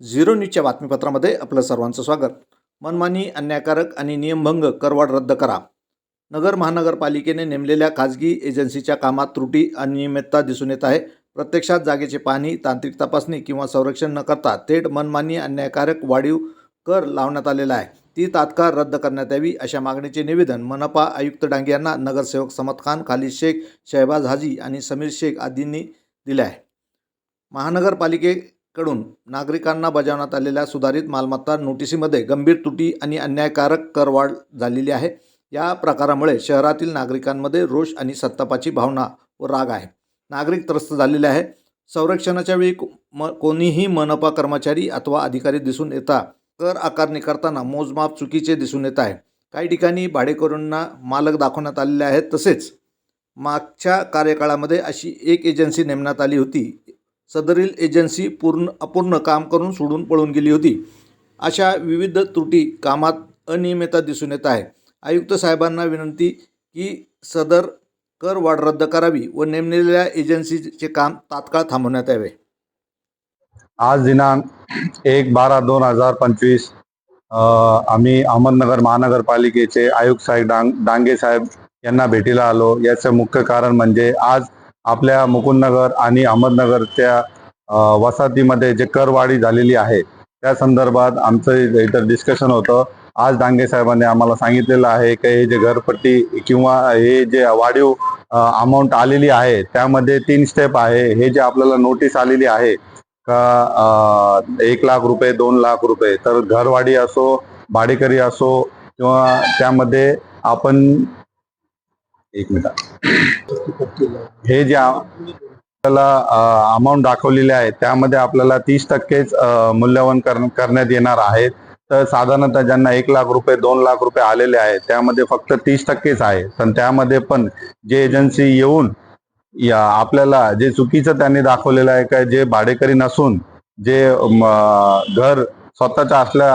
Zero न्यूजच्या बातमीपत्रामध्ये आपलं सर्वांचं स्वागत. मनमानी अन्यायकारक आणि नियमभंग करवाढ रद्द करा. नगर महानगरपालिकेने नेमलेल्या खाजगी एजन्सीच्या कामात त्रुटी अनियमितता दिसून येत आहे. प्रत्यक्षात जागेची पाहणी तांत्रिक तपासणी किंवा संरक्षण न करता थेट मनमानी अन्यायकारक वाढीव कर लावण्यात आलेला आहे. ती तात्काळ रद्द करण्यात यावी अशा मागणीचे निवेदन मनपा आयुक्त डांगे यांना नगरसेवक समत खान खालिद शेख शहबाज हाजी आणि समीर शेख आदींनी दिले आहे. महानगरपालिके कडून नागरिकांना बजावण्यात आलेल्या सुधारित मालमत्ता नोटिसीमध्ये गंभीर त्रुटी आणि अन्यायकारक करवाढ झालेली आहे. या प्रकारामुळे शहरातील नागरिकांमध्ये रोष आणि संतापाची भावना व राग आहे. नागरिक त्रस्त झालेले आहे. संरक्षणाच्या वेळी को- म कोणीही मनपा कर्मचारी अथवा अधिकारी दिसून येता कर आकारणी करताना मोजमाप चुकीचे दिसून येत आहे. काही ठिकाणी भाडेकरूंना मालक दाखवण्यात आलेले आहेत तसेच मागच्या कार्यकाळामध्ये अशी एक एजन्सी नेमण्यात आली होती. सदरील एजन्सी पूर्ण अपूर्ण काम करून सोडून पळून गेली होती. अशा विविध त्रुटी कामात अनियमितता दिसून येत आहे. आयुक्त साहेबांना विनंती की सदर कर वाढ रद्द करावी व नेमलेल्या एजन्सीचे काम तात्काळ थांबवण्यात यावे. आज दिनांक एक बारा दोन हजार पंचवीस आम्ही अहमदनगर महानगरपालिकेचे आयुक्त साहेब डांग डांगे साहेब यांना भेटीला आलो. याचं मुख्य कारण म्हणजे आज आपल्या मुकुंदनगर आणि अहमदनगरच्या वसाहतीमध्ये जे करवाढी झालेली आहे त्या संदर्भात आमचं इथं डिस्कशन होतं. आज डांगे साहेबांनी आम्हाला सांगितलेलं आहे की हे जे घरपट्टी किंवा हे जे वाढीव अमाऊंट आलेली आहे त्यामध्ये तीन स्टेप आहे. हे जे आपल्याला नोटीस आलेली आहे का एक लाख रुपये दोन लाख रुपये तर घरवाडी असो भाडेकरी असो किंवा त्यामध्ये आपण एक मिनिट. हे जे आपल्याला अमाऊंट दाखवलेले आहे त्यामध्ये आपल्याला तीस टक्केच अं, मूल्यवान करण्यात येणार आहेत. तर साधारणतः ज्यांना एक लाख रुपये दोन लाख रुपये आलेले आहेत त्यामध्ये फक्त तीस टक्केच आहे. पण त्यामध्ये पण जे एजन्सी येऊन या आपल्याला जे चुकीचं त्यांनी दाखवलेलं आहे का जे भाडेकरी नसून जे घर स्वतःच्या असल्या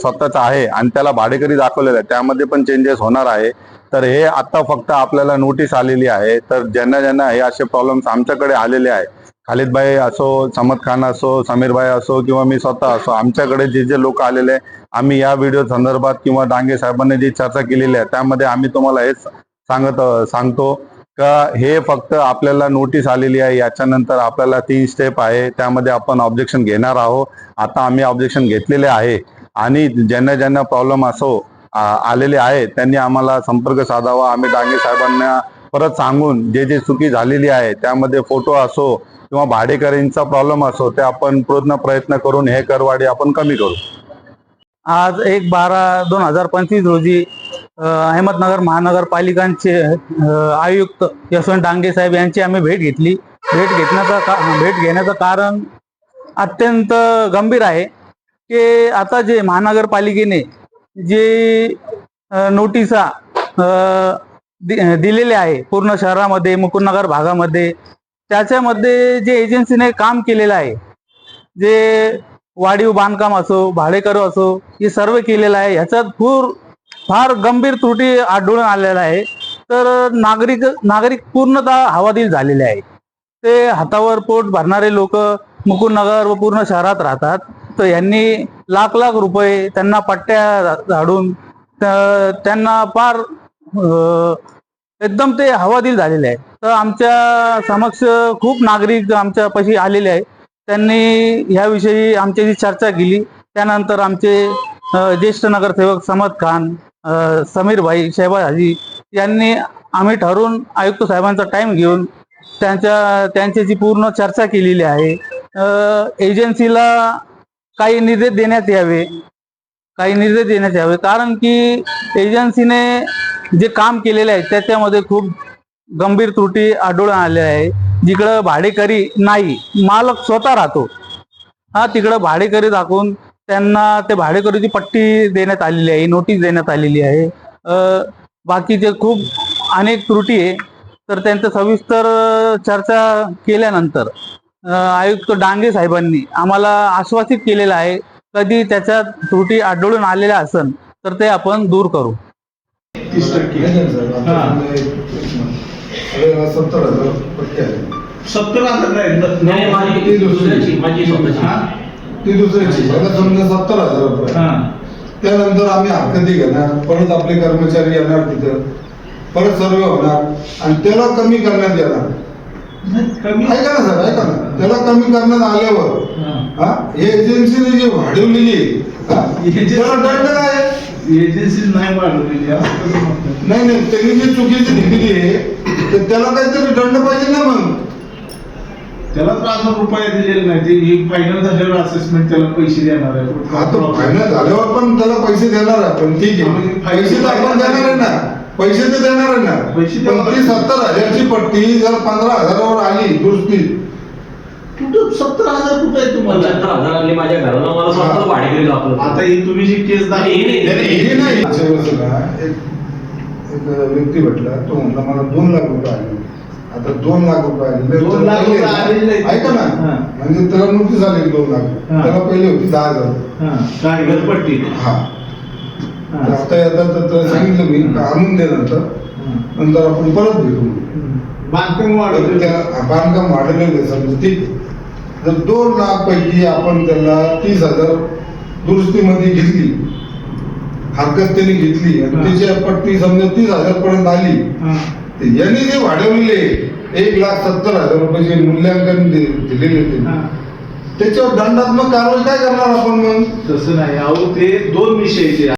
स्वतःचं आहे आणि त्याला भाडेकरी दाखवलेलं आहे. त्यामध्ये पण चेंजेस होणार आहे. तर हे आत्ता फक्त आपल्याला नोटीस आलेली आहे. तर ज्यांना ज्यांना हे असे प्रॉब्लेम्स आमच्याकडे आलेले आहे खालिदभाई असो समद खान असो समीरभाई असो किंवा मी स्वतः असो आमच्याकडे जे जे लोक आलेले आहे आम्ही या व्हिडिओ संदर्भात किंवा डांगे साहेबांनी जी चर्चा केलेली आहे त्यामध्ये आम्ही तुम्हाला हेच सांगत सांगतो का हे फक्त आपल्याला नोटीस आलेली आहे. याच्यानंतर आपल्याला तीन स्टेप आहे. त्यामध्ये आपण ऑब्जेक्शन घेणार आहोत. आता आम्ही ऑब्जेक्शन घेतलेले आहे. आणि ज्यांना ज्यांना प्रॉब्लेम असो आलेले आहे त्यांनी आम्हाला संपर्क साधावा. आम्ही डांगे साहेबांना परत सांगून जे जे चुकी झालेली आहे त्यामध्ये फोटो असो किंवा भाडेकरींचा प्रॉब्लेम असो ते आपण पूर्ण प्रयत्न करून हे करवाडी आपण कमी करू. आज एक बारा दोन हजार पंचवीस रोजी अहमदनगर महानगरपालिकांचे आयुक्त यशवंत डांगे साहेब यांची आम्ही भेट घेतली. भेट घेतण्याचं का भेट घेण्याचं कारण अत्यंत गंभीर आहे. की आता जे महानगरपालिकेने जे नोटिसा दिलेले आहे पूर्ण शहरामध्ये मुकुंदनगर भागामध्ये त्याच्यामध्ये जे एजन्सीने काम केलेलं आहे जे वाढीव बांधकाम असो भाडेकरू असो हे सर्व केलेलं आहे ह्याच्यात पूर फार गंभीर त्रुटी आढळून आलेला आहे. तर नागरिक नागरिक पूर्णतः हवादिल झालेले आहे. ते हातावर पोट भरणारे लोक मुकुंदनगर व पूर्ण शहरात राहतात. तर यांनी लाख लाख रुपये त्यांना पट्ट्या झाडून त्यांना फार एकदम ते हवादिल झालेले आहे. तर आमच्या समक्ष खूप नागरिक आमच्या पाशी आलेले आहे. त्यांनी याविषयी आमच्याशी चर्चा केली त्यानंतर आमचे ज्येष्ठ नगरसेवक समद खान समीरभाई समीर भाई शहबाज हाजी यांनी आम्ही ठरवून आयुक्त साहेबांचा टाइम घेऊन त्यांच्या त्यांच्याशी पूर्ण चर्चा केलेली आहे. एजन्सीला काही निर्देश देण्यात यावे काही निर्देश देण्यात यावे. कारण की एजन्सीने जे काम केलेले आहे त्याच्यामध्ये खूप गंभीर त्रुटी आढळून आलेल्या आहे. जिकडं भाडेकरी नाही मालक स्वतः राहतो. हा तिकडं भाडेकरी दाखवून त्यांना ते भाडेकरीची पट्टी देण्यात आलेली आहे नोटीस देण्यात आलेली आहे. बाकीचे खूप अनेक त्रुटी आहे. तर त्यांचं सविस्तर चर्चा केल्यानंतर आयुक्त डांगे साहेबांनी आम्हाला आश्वासित केलेलं आहे कधी त्याच्यात त्रुटी आढळून आलेल्या असन तर ते आपण दूर करू. सत्तर हजार नाही दुसऱ्याची माझी? ती दुसऱ्याची समजा सत्तर हजार रुपये. त्यानंतर आम्ही हरकती घेणार परत आपले कर्मचारी येणार तिथं परत सर्वे होणार आणि त्याला कमी करण्यात येणार. ऐका ना सर? ऐका ना त्याला कमी करण्यात आल्यावर. हा. एजन्सीने जी वाढवलेली हा, त्याला दंड काय? एजन्सी नाही वाढवलेली? नाही नाही त्यांनी जी चुकीची दिलेली आहे तर त्याला काहीतरी दंड पाहिजे ना मग. त्याला तर अजून रुपये दिलेले नाही. ते ही फायनल झाल्यावर असेसमेंट त्याला पैसे देणार आहे. हा तो फायनल झाल्यावर पण त्याला पैसे देणार आहे पण ठीक आहे. पैसे तर आपण देणार आहे ना. पैसे तर देणार ना. पैसे पण. ती सत्तर हजारची पट्टी जर पंधरा हजारावर आली दुरुस्ती कुठं सत्तर हजार कुठं आहे तुम्हाला? पंच्याहत्तर हजार आणले माझ्या घराला मला स्वतः भाडेकरी दाखवलं आता ही तुम्ही जी केस नाही, नाही, हे नाही मागच्या वेळेस ना, एक एक व्यक्ती भेटला तो म्हणला मला दोन लाख रुपये आले. आता दोन लाख रुपये आले. दोन लाख रुपये आलेले नाहीत. ऐका ना. हा. म्हणजे त्याला नोटीस आली दोन लाख. हा. त्याला पहिले होती दहा हजार. हा, काय घरपट्टी हा हा. आता येतात तर सांगितलं मी आणून दे नंतर. नंतर आपण परत भेटू. बांधकाम त्या बांधकाम वाढलेलं समजा ठीक जर दोन लाख पैकी आपण त्याला तीस हजार दुरुस्तीमध्ये घेतली हरकत त्यांनी घेतली आणि. त्याची पट्टी समजा तीस हजार पर्यंत आली यांनी जे वाढवलेले एक लाख सत्तर हजार रुपयाचे मूल्यांकन दिलेले ते हा. त्याच्यावर दंडात्मक कारवाई काय करणार आपण मग? तसं नाही. अहो ते दोन विषय